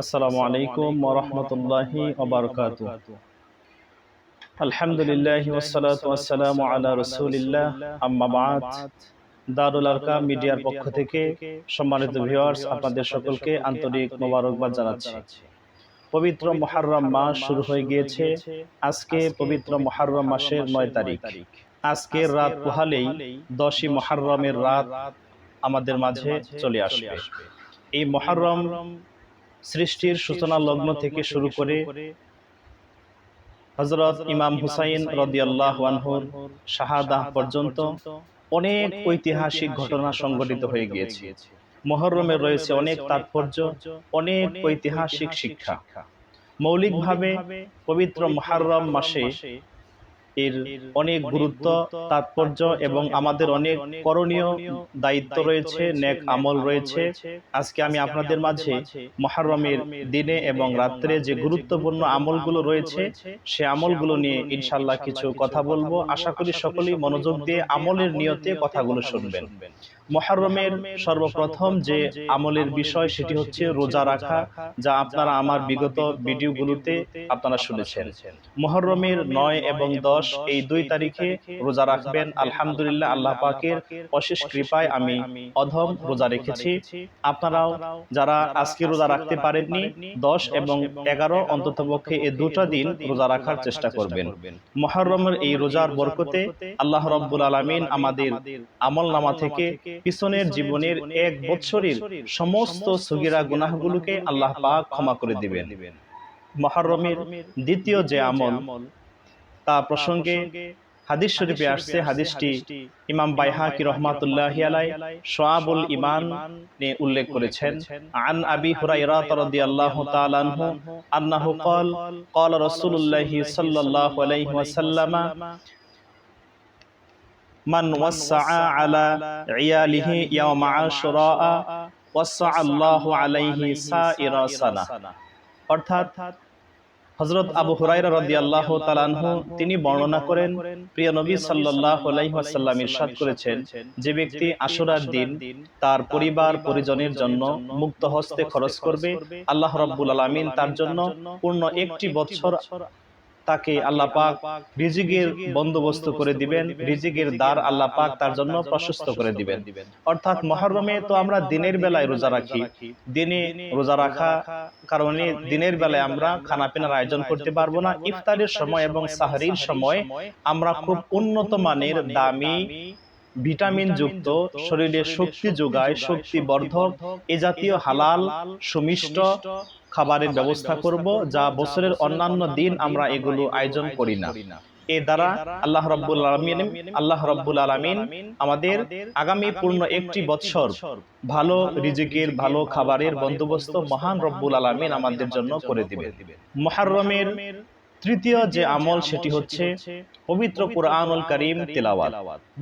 আসসালামু আলাইকুম ওরহমতুল্লাহি ওবরকাত আলহামদুলিল্লাহ ওয়াসসালাতু ওয়াসসালামু আলা রাসূলিল্লাহ। আম্মা বাদ। দারুল আরকাম মিডিয়ার পক্ষ থেকে সম্মানিত ভিউয়ার্স, আপনাদের সকলকে আন্তরিক মোবারকবাদ জানাচ্ছি। পবিত্র মুহাররম মাস শুরু হয়ে গিয়েছে। আজকে পবিত্র মুহাররম মাসের নয় তারিখ। আজকের রাত পোহালেই দশই মুহাররমের রাত আমাদের মাঝে চলে আসবে। এই মহারম সৃষ্টির সূচনা লগ্ন থেকে শুরু করে হজরত ইমাম হুসাইন রদিয়াল্লাহ আনহুর শাহাদাহ পর্যন্ত অনেক ঐতিহাসিক ঘটনা সংঘটিত হয়ে গিয়েছে। মহরমের রয়েছে অনেক তাৎপর্য অনেক ঐতিহাসিক শিক্ষা। মৌলিকভাবে পবিত্র মহারম মাসে এর অনেক গুরুত্ব, তাৎপর্য এবং আমাদের অনেক করণীয় দায়িত্ব রয়েছে, নেক আমল রয়েছে। আজকে আমি আপনাদের মাঝে মহারমের দিনে এবং রাত্রে যে গুরুত্বপূর্ণ আমলগুলো রয়েছে, সে আমলগুলো নিয়ে ইনশাল্লাহ কিছু কথা বলব। আশা করি সকলেই মনোযোগ দিয়ে আমলের নিয়তে কথাগুলো শুনবেন। মহারমের সর্বপ্রথম যে আমলের বিষয় সেটি হচ্ছে রোজা রাখা, যা আপনারা আমার বিগত ভিডিওগুলোতে আপনারা শুনেছেন। মহরমের নয় এবং দশ এই দুই তারিখে রোজা রাখবেন। আলহামদুলিল্লাহ আল্লাহ পাকের অশেষ কৃপায় আমি অধম রোজা রেখেছি। আপনারাও যারা আজকে রোজা রাখতে পারেননি, দশ এবং এগারো অন্তত পক্ষে এই দুটা দিন রোজা রাখার চেষ্টা করবেন। মহরমের এই রোজার বরকতে আল্লাহ রব্বুল আলমিন আমাদের আমল নামা থেকে পিছনের জীবনের এক বছরের সমস্ত সুগিরা গুনাহগুলোকে আল্লাহ পাক ক্ষমা করে দিবেন। মহরমের দ্বিতীয় যে আমল তা প্রসঙ্গে হাদিস শরীফে আসছে হাদিসটি ইমাম বাইহাকি রহমাতুল্লাহ আলাই সোয়াবুল ইমান উল্লেখ করেছেন। আন আবি হুরাইরা রাদিয়াল্লাহু তাআলা আনহু আন্নাহু ক্বাল ক্বাল রাসূলুল্লাহি সাল্লাল্লাহু আলাইহি ওয়াসাল্লাম মান ওয়াসআ আলা ইয়ালিহি ইয়াওমা আশুরা ওয়াসআ আল্লাহু আলাইহি সাইরা সানা অর্থাৎ হজরত আবু হুরাইরা রাদিয়াল্লাহু তাআলাহু তিনি বর্ণনা করেন প্রিয় নবী সাল্লাল্লাহু আলাইহি ওয়াসাল্লাম ইরশাদ করেছেন যে ব্যক্তি আশুরার দিন তার পরিবার পরিজনের জন্য মুক্ত হস্তে খরচ করবে। আল্লাহ রাব্বুল আলামিন তার জন্য পূর্ণ একটি বছর তাকে আল্লাহ পাক রিজিকের বন্দোবস্ত করে দিবেন, রিজিকের দ্বার আল্লাহ পাক তার জন্য প্রশস্ত করে দিবেন। অর্থাৎ মহরমে তো আমরা দিনের বেলায় রোজা রাখি, দিনে রোজা রাখা কারণে দিনের বেলায় আমরা খানা পিনার আয়োজন করতে পারব না। ইফতারের সময় এবং সাহারির সময় আমরা খুব উন্নত মানের দামি ভিটামিন যুক্ত, শরীরে শক্তি যোগায় শক্তি বর্ধক এ জাতীয় হালাল, সুমিষ্ট খাবারের ব্যবস্থা করব যা বছরের অন্যান্য দিন আমরা এগুলো আয়োজন করি না। এ দ্বারা আল্লাহ রব্বুল আলমিন আল্লাহ রব্বুল আলমিন আমাদের আগামী পূর্ণ একটি বৎসর ভালো রিজিকের ভালো খাবারের বন্দোবস্ত মহান রব্বুল আলমিন আমাদের জন্য করে দিবে মহারমের তৃতীয় যে আমল সেটি হচ্ছে পবিত্র কোরআনুল করিম তেলাওয়াত।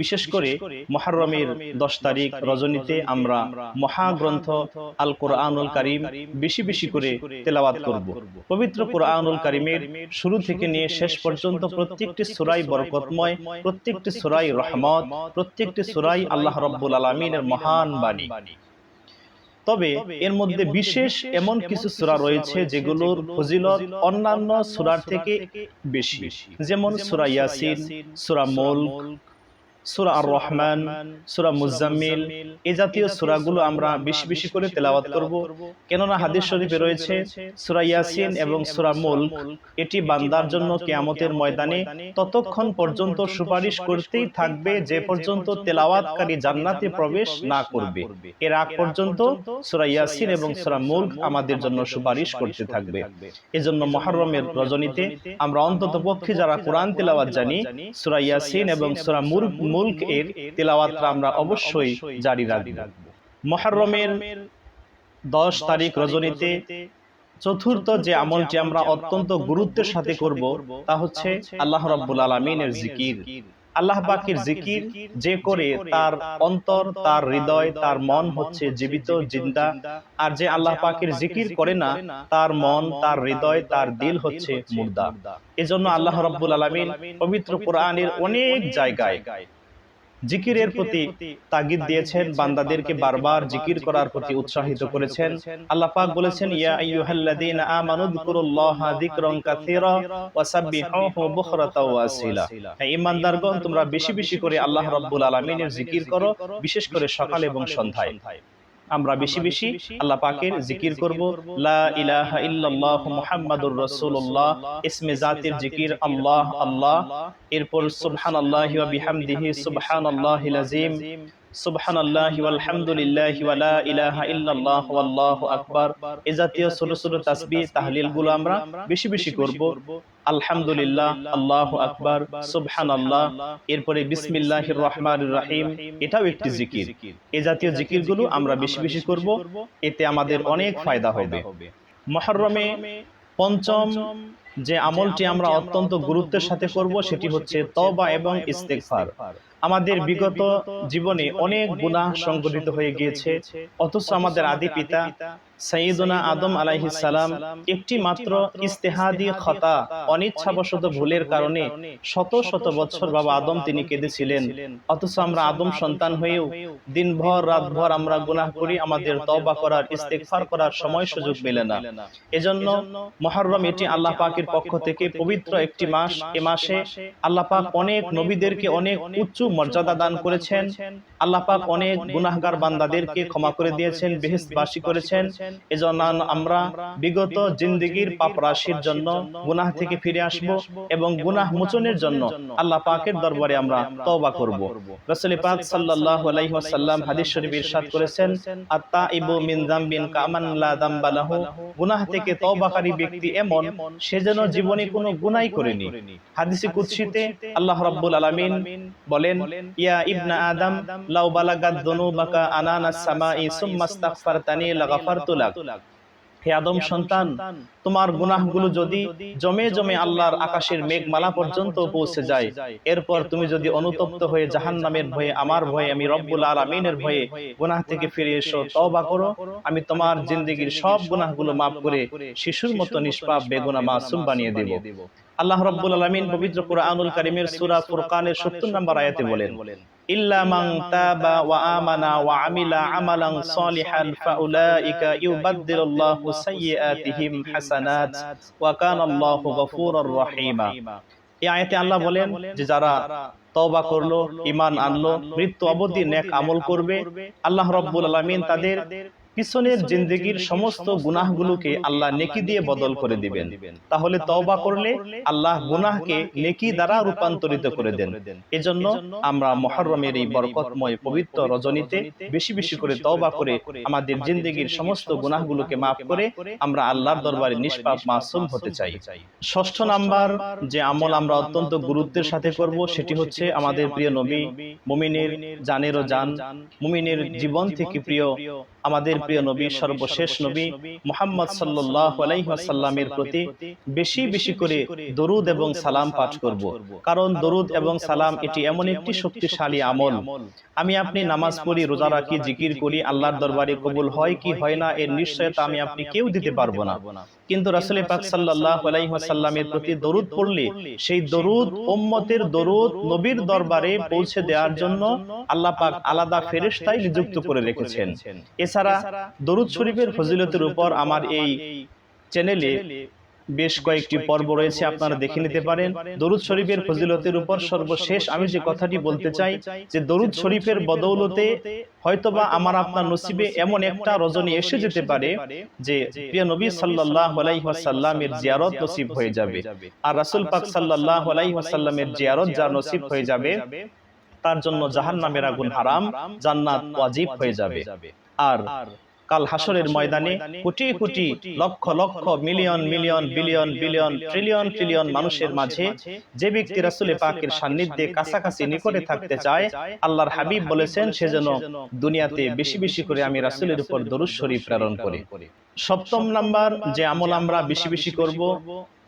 বিশেষ করে মহারমের দশ তারিখ রজনীতে আমরা মহাগ্রন্থ আল কোরআনুল করিম বেশি বেশি করে তেলাওয়াত করব। পবিত্র কোরআনুল করিমের শুরু থেকে নিয়ে শেষ পর্যন্ত প্রত্যেকটি সুরাই বরকতময় প্রত্যেকটি সুরাই রহমত প্রত্যেকটি সুরাই আল্লাহ রব্বুল আলমিনের মহান বাণী। তবে এর মধ্যে বিশেষ এমন কিছু সুরা রয়েছে যেগুলোর ফজিলত অন্যান্য সুরার থেকে বেশি। যেমন সুরা ইয়াসিন সুরা মুলক সুরা আর রহমান সুরা মুজাম্মিল এই জাতীয় সুরাগুলো আমরা বেশি বেশি করে তেলাওয়াত করব। কেননা হাদিস শরীফে রয়েছে সুরা ইয়াসিন এবং সুরা মুলক। এটি বান্দার জন্য কেয়ামতের ময়দানে ততক্ষণ পর্যন্ত সুপারিশ করতেই থাকবে যে পর্যন্ত তেলাওয়াতকারী জান্নাতে প্রবেশ না করবে। এর আগ পর্যন্ত সুরা ইয়াসিন এবং সুরা মুলক আমাদের জন্য সুপারিশ করতে থাকবে। এজন্য মহরমের রজনীতে আমরা অন্তত পক্ষে যারা কোরআন তেলাওয়াত জানি সুরা ইয়াসিন এবং সুরা মুলক মুলক এর তেলাওয়াতটা আমরা অবশ্যই জারি রাখব। মহরমের দশ তারিখ রজনীতে চতুর্থ যে আমলটি আমরা অত্যন্ত গুরুত্বের সাথে করব তা হচ্ছে আল্লাহ রাব্বুল আলমিনের জিকির। আল্লাহ পাকের জিকির যে করে তার অন্তর তার হৃদয় তার মন হচ্ছে জীবিত জিন্দা। আর যে আল্লাহ পাকের জিকির করে না তার মন তার হৃদয় তার দিল হচ্ছে মুর্দা। এজন্য আল্লাহ রব্বুল আলমিন পবিত্র কোরআনের অনেক জায়গায় জিকিরের প্রতি তাগিদ দিয়েছেন বান্দাদেরকে বারবার জিকির করার প্রতি উৎসাহিত করেছেন আল্লাহ পাক বলেছেন ইয়া আইয়ুহাল্লাযীনা আমানু যিকুরুল্লাহা যিকরান কাসীরা ওয়া সাব্বিহুহু বুকরাতাও ওয়া আসিলা হে ঈমানদারগণ তোমরা বেশি বেশি করে আল্লাহ রাব্বুল আলামিনের জিকির করো বিশেষ করে সকাল এবং সন্ধ্যায় আমরা বেশি বেশি আল্লাহ পাকের জিকির করব। লা ইলাহা ইল্লাল্লাহ মুহাম্মাদুর রাসূলুল্লাহ। ইসমে জাতির জিকির আল্লাহ আল্লাহ। এরপর সুবহানাল্লাহি ওয়া বিহামদিহি সুবহানাল্লাহিল আযীম। বেশি বেশি এরপরে রহিম, এটাও একটি জিকির। এই জাতীয় জিকিরগুলো আমরা বেশি বেশি করব, এতে আমাদের অনেক ফায়দা হবে। মহরমে পঞ্চম যে আমলটি আমরা অত্যন্ত গুরুত্বের সাথে করব, সেটি হচ্ছে তবা এবং ইস্তেগফার। আমাদের বিগত জীবনে অনেক গুনাহ সংগঠিত হয়ে গিয়েছে। অথচ আমাদের আদি পিতা সাইয়্যিদুনা আদম আলাইহিস সালাম একটি মাত্র ইস্তেহাদি খতা অনিচ্ছাবশত ভুলের কারণে শত শত বছর বাবা আদম তিনি কেঁদেছিলেন। অথচ আমরা আদম সন্তান হয়েও দিনভর রাতভর আমরা গুনাহ করি আমাদের তওবা করার ইস্তেগফার করার সময় সুযোগ মেলে না। এজন্য মহররম এটি আল্লাহ পাকের পক্ষ থেকে পবিত্র একটি মাস এ মাসে আল্লাহ পাক অনেক নবীদেরকে অনেক উচ্চ মর্যাদা দান করেছেন। আল্লাহ পাক অনেক গুনাহগার বান্দাদেরকে ক্ষমা করে দিয়েছেন, বেহেশতবাসী করেছেন। এজন্য আমরা বিগত জিন্দেগির পাপ রাশির জন্য গুনাহ থেকে ফিরে আসব এবং গুনাহ মোচনের জন্য আল্লাহ পাকের দরবারে আমরা তওবা করব। রাসূল পাক সাল্লাল্লাহু আলাইহি ওয়াসাল্লাম হাদিস শরীফে ইরশাদ করেছেন, আত-তাইবু মিন যামবিন কামান লা যামবা লাহু। গুনাহ থেকে তওবাকারী ব্যক্তি এমন, সে যেন জীবনে কোনো গুনাহই করেনি। হাদিসে কুদসিতে আল্লাহ রাব্বুল আলামিন বলেন ইয়া ইবনা আদম লাউ বালাগাত যুনুবাকা আনানাস সামাই সুম্মা আস্তাগফারতানি লাগাফারতু লাক হে আদম সন্তান তোমার গুনাহগুলো যদি জমে জমে আল্লাহর আকাশের মেঘমালা পর্যন্ত পৌঁছে যায়। এরপর তুমি যদি অনুতপ্ত হয়ে জাহান্নামের ভয়ে আমার ভয়ে আমি রব্বুল আলামিনের ভয়ে গুনাহ থেকে ফিরে এসো তওবা করো। আমি তোমার জিন্দেগীর সব গুনাহগুলো মাফ করে শিশুর মতো নিষ্পাপ বেগুনা মাসুম বানিয়ে দেব। আল্লাহ রাব্বুল আলামিন পবিত্র কুরআনুল কারীমের সূরা ফুরকানের 70 নম্বর আয়াতে বলেন ওয়া আমানা ওয়া আয়াতে আল্লাহ বলেন যারা তওবা করল, ঈমান আনলো, মৃত্যু অবধি নেক আমল করবে, আল্লাহ রাব্বুল আলামিন তাদের পিছনের জিন্দগির সমস্ত গুনাহগুলোকে আল্লাহ নেকি দিয়ে বদল করে দিবেন। তাহলে তওবা করলে আল্লাহ গুনাহকে নেকি দ্বারা রূপান্তরিত করে দেন। এজন্য আমরা মহররমের এই বরকতময় পবিত্র রজনীতে বেশি বেশি করে তওবা করে আমাদের জিন্দগির সমস্ত গুনাহগুলোকে মাফ করে আমরা আল্লাহর দরবারে নিষ্পাপ মাসুম হতে চাই। ষষ্ঠ নাম্বার যে আমল আমরা অত্যন্ত গুরুত্বের সাথে করব সেটি হচ্ছে আমাদের প্রিয় নবী মুমিনের জানেরও জান মুমিনের জীবন থেকে প্রিয় আমাদের প্রিয় নবী সর্বশেষ নবী মোহাম্মদ সাল্লাহ আলাইসাল্লামের প্রতি বেশি বেশি করে দরুদ এবং সালাম পাঠ করব। কারণ দরুদ এবং সালাম এটি এমন একটি শক্তিশালী আমল। আমি আপনি নামাজ পড়ি রোজা রাখি জিকির করি আল্লাহর দরবারে কবুল হয় কি হয় না এর নিশ্চয়তা আমি আপনি কেউ দিতে পারব না। কিন্তু রাসুল পাক সাল্লাহ আলাইসাল্লামের প্রতি দরুদ পড়লে সেই দরুদ উম্মতের দরুদ নবীর দরবারে পৌঁছে দেওয়ার জন্য আল্লাহ পাক আলাদা ফেরেস্তাই নিযুক্ত করে রেখেছেন। এছাড়া দরুদ শরীফের ফজিলতের উপর আমার এই চ্যানেলে বেশ কয়েকটি পর্ব রয়েছে, আপনারা দেখে নিতে পারেন। দরুদ শরীফের ফজিলতের উপর সর্বশেষ আমি যে কথাটি বলতে চাই, যে দরুদ শরীফের বদৌলতে হয়তোবা আমার আপনার নসিবে এমন একটা রজনী এসে যেতে পারে, যে প্রিয় নবী সাল্লাল্লাহু আলাইহি ওয়াসাল্লামের জিয়ারত নসিব হয়ে যাবে। আর রাসূল পাক সাল্লাল্লাহু আলাইহি ওয়াসাল্লামের জিয়ারত যা নসিব হয়ে যাবে, তার জন্য জাহান্নামের আগুন হারাম, জান্নাত ওয়াজিব হয়ে যাবে। আর কাল হাসরের ময়দানে crore crore lakh lakh million million billion billion trillion trillion মানুষের মাঝে যে ব্যক্তি রাসুলে পাকের সান্নিধ্যে কাছাকাছি নিকটে থাকতে চায় আল্লাহর হাবিব বলেছেন সে যেন দুনিয়াতে বেশি বেশি করে আমি রাসুলের উপর দরুদ শরীফ প্রেরণ করি। সপ্তম নাম্বার যে আমল আমরা বেশি বেশি করব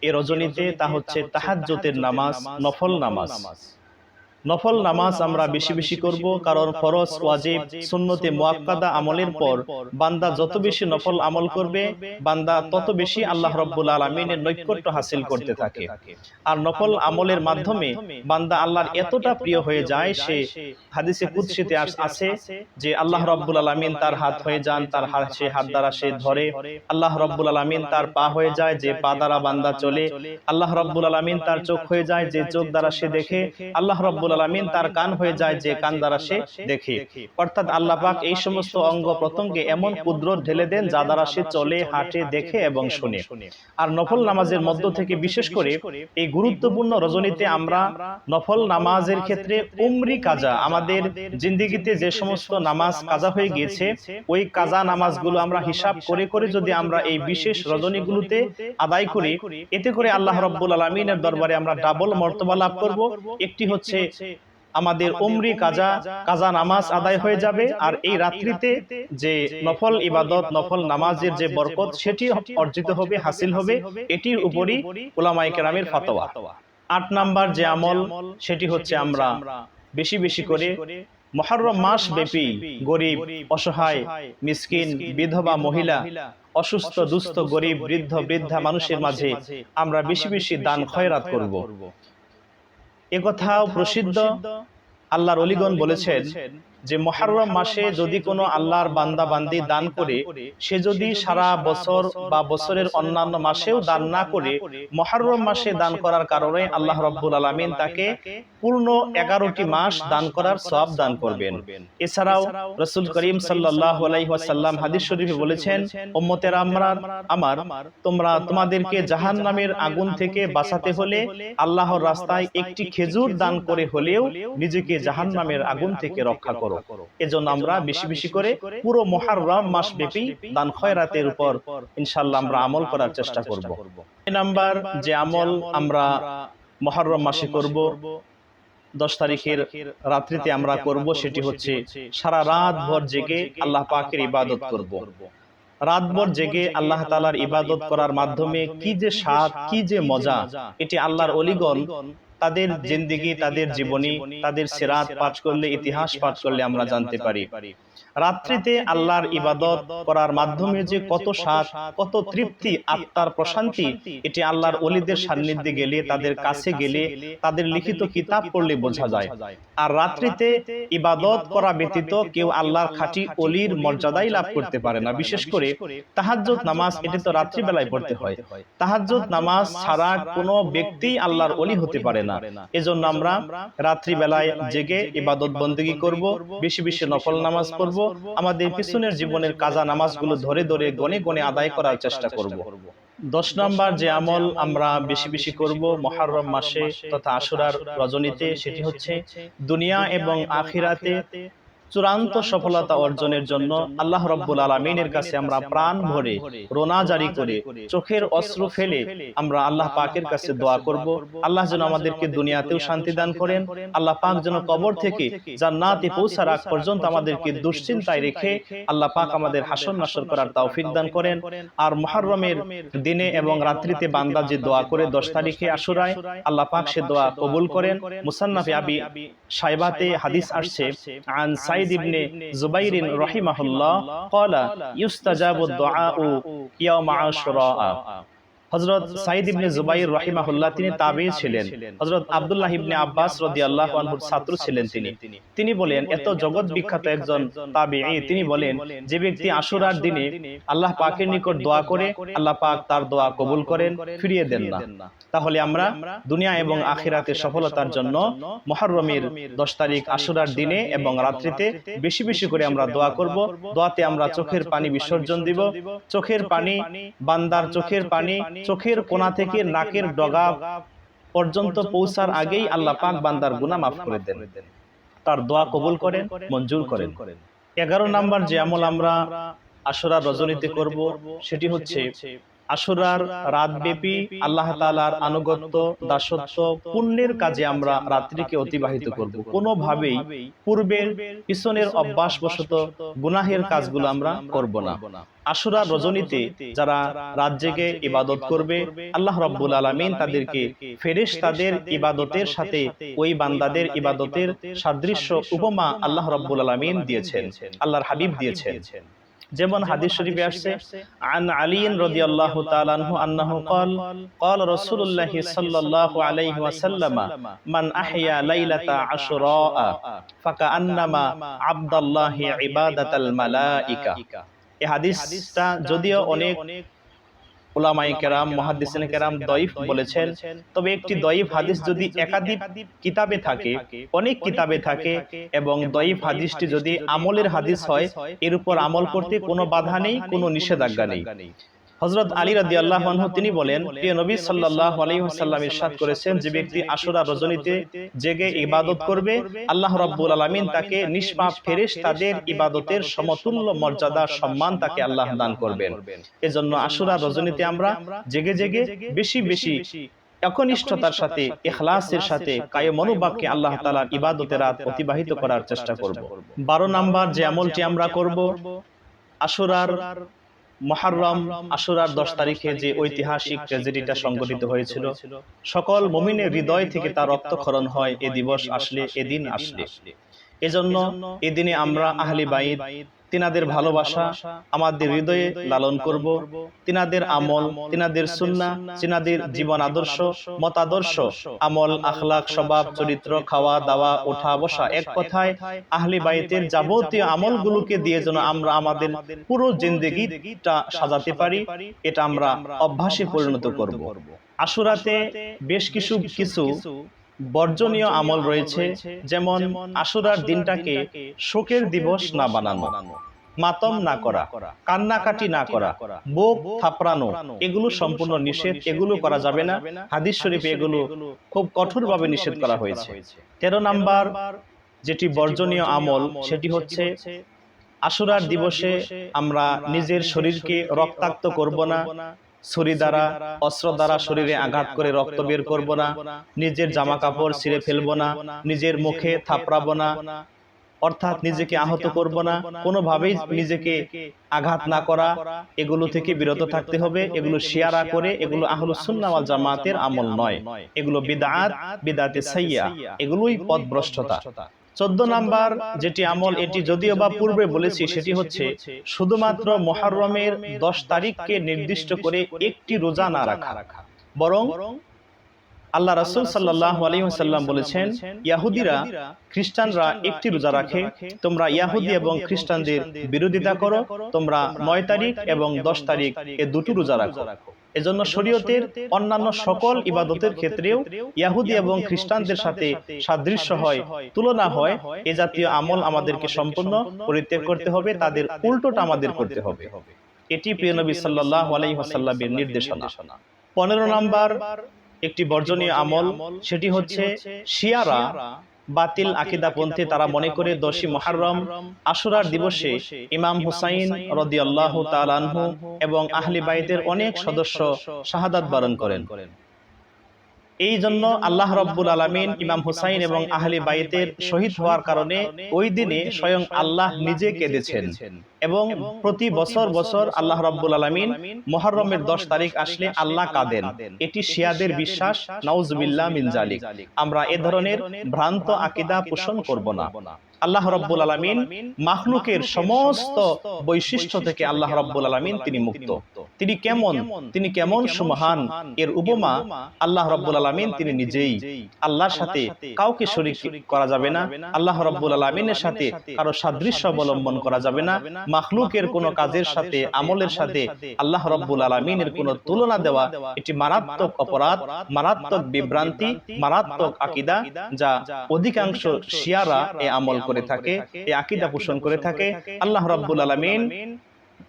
এ রজনীতে তা হচ্ছে তাহাজ্জতের নামাজ নফল নামাজ। নফল নামাজ আমরা বেশি বেশি করব, কারণ ফরজ, ওয়াজিব, সুন্নতে মুয়াক্কাদা আমলের পর বান্দা যত বেশি নফল আমল করবে, বান্দা তত বেশি আল্লাহ রব্বুল আলমিনের নৈকট্য হাসিল করতে থাকে। আর নফল আমলের মাধ্যমে বান্দা আল্লাহর এতটা প্রিয় হয়ে যায়, সে হাদিসে কুৎসিতে আছে যে আল্লাহ রব্বুল আলমিন তার হাত হয়ে যান, তার হাত সে হাত দ্বারা সে ধরে। আল্লাহ রব্বুল আলমিন তার পা হয়ে যায়, যে পা দ্বারা বান্দা চলে। আল্লাহ রব্বুল আলমিন তার চোখ হয়ে যায়, যে চোখ দ্বারা সে দেখে। আল্লাহ রব্বুল আলমিন তার কান হয়ে যায়, যে কান দ্বারা সে দেখে। অর্থাৎ আল্লাহ এই সমস্ত অঙ্গ প্রত্যঙ্গে এমন ঢেলে দেন, যা দ্বারা সে চলে, হাঁটে, দেখে এবং শুনে। আর নফল নামাজের মধ্য থেকে বিশেষ করে এই গুরুত্বপূর্ণ রজনীতে আমরা নফল নামাজের ক্ষেত্রে উমরি কাজা, আমাদের জিন্দিগিতে যে সমস্ত নামাজ কাজা হয়ে গিয়েছে, ওই কাজা নামাজগুলো আমরা হিসাব করে করে যদি আমরা এই বিশেষ রজনীগুলোতে আদায় করি, এতে করে আল্লাহ রব্বুল আলমিনের দরবারে আমরা ডাবল মর্তবা লাভ করব। একটি হচ্ছে আমাদের উমরি কাজা কাজা নামাজ আদায় হয়ে যাবে। আর এই রাত্রিতে যে নফল ইবাদত নফল নামাজের যে বরকত সেটি অর্জিত হবে হাসিল হবে। এটির উপরই ওলামাই কেরামের ফতোয়া। আট নাম্বার যে আমল সেটি হচ্ছে আমরা বেশি বেশি করে মহরম মাস ব্যাপী গরিব অসহায় মিসকিন বিধবা মহিলা অসুস্থ দুস্থ গরিব বৃদ্ধ বৃদ্ধা মানুষের মাঝে আমরা বেশি বেশি দান খয়রাত করব। একথাও প্রসিদ্ধ আল্লাহর অলিগণ বলেছেন। যে মহারম মাসে যদি কোনো আল্লাহর বান্দা বান্দি দান করে সে যদি সারা বছর বা বছরের অন্যান্য মাসেও দান না করে মহারম মাসে দান করার কারণে আল্লাহ রব্বুল আলমিন তাকে পূর্ণ এগারোটি মাস দান করার সব দান করবেন। এছাড়াও রসুল করিম সাল্লাহ আলাইসাল্লাম হাদিস শরীফে বলেছেন ওম্মতের আমরা আমার তোমরা তোমাদেরকে জাহান নামের আগুন থেকে বাঁচাতে হলে আল্লাহর রাস্তায় একটি খেজুর দান করে হলেও নিজেকে জাহান নামের আগুন থেকে রক্ষা করো করো। এজন্য আমরা বেশি বেশি করে পুরো মহারম মাস ব্যাপী দান খয়রাতের উপর ইনশাল্লাহ আমরা আমল করার চেষ্টা করব। নাম্বার যে আমল আমরা মহরম মাসে করব দশ তারিখের রাত্রিতে আমরা করব সেটি হচ্ছে সারা রাত ভর জেগে আল্লাহ পাকের ইবাদত করব। রাতভর জেগে আল্লাহ তালার ইবাদত করার মাধ্যমে কি যে স্বাদ কি যে মজা এটি আল্লাহর অলিগণ তাদের জিন্দিগি তাদের জীবনী তাদের সিরাত পাঠ করলে ইতিহাস পাঠ করলে আমরা জানতে পারি। রাত্রিতে আল্লাহর ইবাদত করার মাধ্যমে যে কত স্বাদ কত তৃপ্তি আত্মার প্রশান্তি এটি আল্লাহর অলিদের সান্নিধ্যে গেলে তাদের কাছে গেলে তাদের লিখিত কিতাব পড়লে বোঝা যায়। আর রাত্রিতে ইবাদত করা ব্যতীত কেউ আল্লাহর খাঁটি অলির মর্যাদাই লাভ করতে পারে না। বিশেষ করে তাহাজ্জুদ নামাজ, এটি তো রাত্রিবেলায় পড়তে হয়। তাহাজ্জুদ নামাজ ছাড়া কোনো ব্যক্তি আল্লাহর অলি হতে পারে না। এজন্য আমরা রাত্রিবেলায় জেগে ইবাদত বন্দী করব, বেশি বেশি নফল নামাজ পড়ব, আমাদের পিছনের জীবনের কাজা নামাজগুলো ধরে ধরে গনে গনে আদায় করার চেষ্টা করব। দশ নম্বর যে আমল আমরা বেশি বেশি করব মহারম মাসে তথা আশুরার রজনীতে সেটি হচ্ছে দুনিয়া এবং আখিরাতে চূড়ান্ত সফলতা অর্জনের জন্য আল্লাহ রব্বুল আলমিনের কাছে আমরা প্রাণ ভরে রোনা জারি করে চোখের অস্ত্র ফেলে আমরা আল্লাহ পাকের কাছে দোয়া করব। আল্লাহ যেন আমাদেরকে দুনিয়াতেও শান্তি দান করেন। আল্লাহ পাক যেন কবর থেকে জান্নাতে পৌঁছার আগ পর্যন্ত আমাদেরকে দুশ্চিন্তায় রেখে আল্লাহ পাক আমাদের হাসন নাসর করার তৌফিক দান করেন। আর মহরমের দিনে এবং রাত্রিতে বান্দা যে দোয়া করে দশ তারিখে আশুরায়, আল্লাহ পাক সে দোয়া কবুল করেন। মুসান্নাফি আবি সাইবাতে হাদিস আসছে, আন সাইদ ইবনে জুবাইরিন রহিমাহুল্লাহ ক্বালা ইউস্তাজাবু দুআউ ইয়াউমা আশুরা হজরত সাইদ ইবনে জুবাইর রাহিমাহুল্লাহ তিনি তাবি ছিলেন। হজরত আব্দুল্লাহ ইবনে আব্বাস রাদিয়াল্লাহু আনহুর ছাত্র ছিলেন তিনি। তিনি বলেন, এত জগৎ বিখ্যাত একজন তাবিঈ। তিনি বলেন, যে ব্যক্তি আশুরার দিনে আল্লাহ পাকের নিকট দোয়া করে, আল্লাহ পাক তার দোয়া কবুল করেন, ফিরিয়ে দেন না। তাহলে আমরা দুনিয়া এবং আখিরাতের সফলতার জন্য মহরমের দশ তারিখ আশুরার দিনে এবং রাত্রিতে বেশি বেশি করে আমরা দোয়া করব। দোয়াতে আমরা চোখের পানি বিসর্জন দিব। চোখের পানি বান্দার চোখের পানি চোখের কোনা থেকে নাকের ডগা পর্যন্ত পৌঁছার আগেই আল্লাহ পাক বান্দার গুনা মাফ করে দেন। তার দোয়া কবুল করেন মঞ্জুর করেন। এগারো নাম্বার যে আমল আমরা আশুরা রজনীতে করব সেটি হচ্ছে আশুরার রাতব্যাপী আল্লাহ তালার আনুগত্য দাসত্ব পুণ্যের কাজে আমরা রাত্রিকে অতিবাহিত করব। কোনোভাবেই পূর্বের পিছনের অভ্যাসবশত গুনাহের কাজগুলো আমরা করব না। আশুরার রজনীতে যারা রাত জেগে ইবাদত করবে আল্লাহ রব্বুল আলমিন তাদেরকে ফেরেশ তাদের ইবাদতের সাথে ওই বান্দাদের ইবাদতের সাদৃশ্য উপমা আল্লাহ রব্বুল আলমিন দিয়েছেন আল্লাহর হাবিব দিয়েছেন। যেমন হাদিস শরীফে আসছে আন আলিন রাদিয়াল্লাহু তাআলা আনহু আন্নাহু قال قال رسول الله صلى الله عليه وسلم من احيا ليله عاشوراء فكانما عبد الله عباده الملائكه এই হাদিসটা যদিও অনেক ওলামাই কেরাম মহাদিসিন কেরাম দয়ীফ বলেছেন, তবে একটি দয়ীফ হাদিস যদি একাধিক কিতাবে থাকে, অনেক কিতাবে থাকে এবং দয়ীফ হাদিসটি যদি আমলের হাদিস হয়, এর উপর আমল করতে কোনো বাধা নেই, কোনো নিষেধাজ্ঞা নেই। হজরত আলী রাদি আল্লাহ তিনি বলেন প্রিয় নবী সাল্লাহ আলহিহাসাল্লাম ইরশাদ করেছেন যে ব্যক্তি আশুরা রজনীতে জেগে ইবাদত করবে আল্লাহ রাব্বুল আলমিন তাকে নিষ্পাপ ফেরেশ তাদের ইবাদতের সমতুল্য মর্যাদা সম্মান তাকে আল্লাহ দান করবেন। এজন্য আশুরা রজনীতে আমরা জেগে জেগে বেশি বেশি একনিষ্ঠতার সাথে ইখলাসের সাথে কায়ে মনোভাবকে আল্লাহ তালার ইবাদতে রাত অতিবাহিত করার চেষ্টা করব। বারো নাম্বার যে আমলটি আমরা করব আশুরার মহারম আশুরার দশ তারিখে যে ঐতিহাসিক ট্র্যাজেডিটা সংঘটিত হয়েছিল। সকল মমিনের হৃদয় থেকে তার রক্তক্ষরণ হয় এ দিবস আসলে এদিন আসলে। এজন্য এদিনে আমরা আহলি বাইদ তিনাদের ভালোবাসা আমাদের হৃদয়ে লালন করব। তিনাদের আমল তিনাদের সুন্না তিনাদের জীবন আদর্শ মতাদর্শ আমল আখলাক স্বভাব চরিত্র খাওয়া দাওয়া ওঠা বসা এক কথায় আহলি বাইতের যাবতীয় আমলগুলোকে দিয়ে যেন আমরা আমাদের পুরো জিন্দেগিটা সাজাতে পারি এটা আমরা অভ্যাসে পরিণত করব। আশুরাতে বেশ কিছু কিছু বর্জনীয় আমল রয়েছে যেমন আশুরার দিনটাকে শোকের দিবস না বানানো মাতম না করা কান্নাকাটি না করা বোক থাপড়ানো এগুলো সম্পূর্ণ নিষেধ এগুলো করা যাবে না। হাদিস শরীফে এগুলো খুব কঠোরভাবে নিষেধ করা হয়েছে। তেরো নাম্বার যেটি বর্জনীয় আমল সেটি হচ্ছে আশুরার দিবসে আমরা নিজের শরীরকে রক্তাক্ত করব না। ছুরি দ্বারা, অস্ত্র দ্বারা শরীরে আঘাত করে রক্ত বের করব না, নিজের জামা কাপড় ছিঁড়ে ফেলব না, নিজের মুখে থাপড়াবো না, অর্থাৎ নিজেকে আহত করব না, কোনোভাবেই নিজেকে আঘাত না করা, এগুলো থেকে বিরত থাকতে হবে, এগুলো শিয়ারা করে, এগুলো আহলু সুন্নাওয়াল জামাতের আমল নয়, এগুলো বিদাত, বিদাতে সাইয়া, এগুলোই পথভ্রষ্টতা। চোদ্দ নাম্বার যেটি আমল, এটি যদিও বা পূর্বে বলেছি, সেটি হচ্ছে শুধুমাত্র মহারমের দশ তারিখকে নির্দিষ্ট করে একটি রোজা না রাখা। বরং আল্লাহ রাসুল সাল্লাহ আলহিহাল্লাম বলেছেন, ইয়াহুদিরা, খ্রিস্টানরা একটি রোজা রাখে। তোমরা ইয়াহুদি এবং খ্রিস্টানদের বিরোধিতা করো। তোমরা নয় তারিখ এবং দশ তারিখ এ দুটি রোজা রাখো। এজন্য শরীয়তের অন্যান্য সকল ইবাদতের ক্ষেত্রেও ইয়াহুদি এবং খ্রিস্টানদের সাথে সাদৃশ্য হয় তুলনা হয় এ জাতীয় আমল আমাদেরকে সম্পূর্ণ পরিত্যাগ করতে হবে তাদের উল্টোটা আমাদের করতে হবে। এটি প্রিয় নবী সাল্লাহ আলাইহাসাল্লামের নির্দেশনা। পনেরো নাম্বার একটি বর্জনীয় আমল সেটি হচ্ছে শিয়ারা। বাতিল আকিদাপন্থী তারা মনে করে দোষী মহারম আশুরার দিবসে ইমাম হুসাইন রদি আল্লাহ তালানহু এবং আহলি বাইদের অনেক সদস্য শাহাদাত বরণ করেন। এই জন্য আল্লাহ রব্বুল আলমিন ইমাম হুসাইন এবং আহলি বাইতের শহীদ হওয়ার কারণে ওই দিনে স্বয়ং আল্লাহ নিজে কেঁদেছেন। এবং প্রতি বছর বছর আল্লাহ রব্বুল আলমিন মহরমের দশ তারিখ আসলে আল্লাহ কাঁদেন। এটি শিয়াদের বিশ্বাস নাউজবিল্লা মিনজালিক আমরা এ ধরনের ভ্রান্ত আকিদা পোষণ করব না। আল্লাহ রব্বুল আলমিন মাহলুকের সমস্ত বৈশিষ্ট্য থেকে আল্লাহ রব্বুল আলমিন তিনি মুক্ত। তিনি কেমন? তিনি কেমন সুমহান? এর উপমা আল্লাহ রব্বুল আলমিন তিনি নিজেই আল্লাহর সাথে কাউকে শরিক করা যাবে না। আল্লাহ রব্বুল আলমিনের সাথে কারও সাদৃশ্য অবলম্বন করা যাবে না। মাহলুকের কোন কাজের সাথে আমলের সাথে আল্লাহ রব্বুল আলমিনের কোন তুলনা দেওয়া এটি মারাত্মক অপরাধ মারাত্মক বিভ্রান্তি মারাত্মক আকিদা যা অধিকাংশ শিয়ারা এ আমল করে থাকে এই আকিদা পোষণ করে থাকে। আল্লাহ রব্বুল আলমিন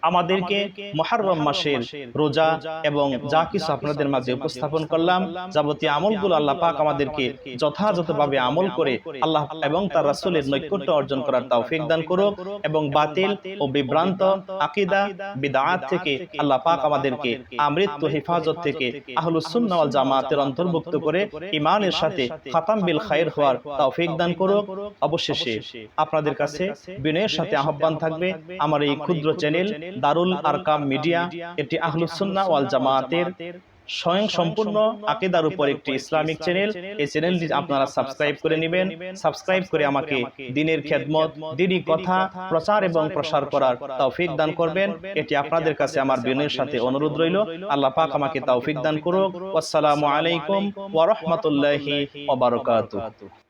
আমাদেরকে মহারম মাসের রোজা এবং যা কিছু আপনাদের মাঝে উপস্থাপন করলাম যাবতীয় আমলগুলো আল্লাহ পাক আমাদেরকে যথাযথভাবে আমল করে আল্লাহ এবং তার রাসূলের নৈকট্য অর্জন করার তৌফিক দান করুক এবং বাতিল ও বিভ্রান্ত আকিদা বিদআত থেকে আল্লাহ পাক আমাদেরকে আমৃত্যু হেফাজত থেকে আহলুস সুন্নাহ জামাতের অন্তর্ভুক্ত করে ইমানের সাথে খাতাম বিল খায়ের হওয়ার তৌফিক দান করুক অবশেষে আপনাদের কাছে বিনয়ের সাথে আহ্বান থাকবে আমার এই ক্ষুদ্র চ্যানেল দারুল আরকাম মিডিয়া এটি আহলুস সুন্নাহ ওয়াল জামাতের স্বয়ং সম্পূর্ণ আকিদার উপর একটি ইসলামিক চ্যানেল এই চ্যানেলটি আপনারা সাবস্ক্রাইব করে নেবেন। সাবস্ক্রাইব করে আমাকে দিনের খেদমত দিনই কথা প্রচার এবং প্রসার করার তৌফিক দান করবেন। এটি আপনাদের কাছে আমার বিনয়ের সাথে অনুরোধ রইল। আল্লাহ পাক আমাকে তৌফিক দান করুক। আসসালামু আলাইকুম ওয়া রাহমাতুল্লাহি ওয়া বারাকাতুহু।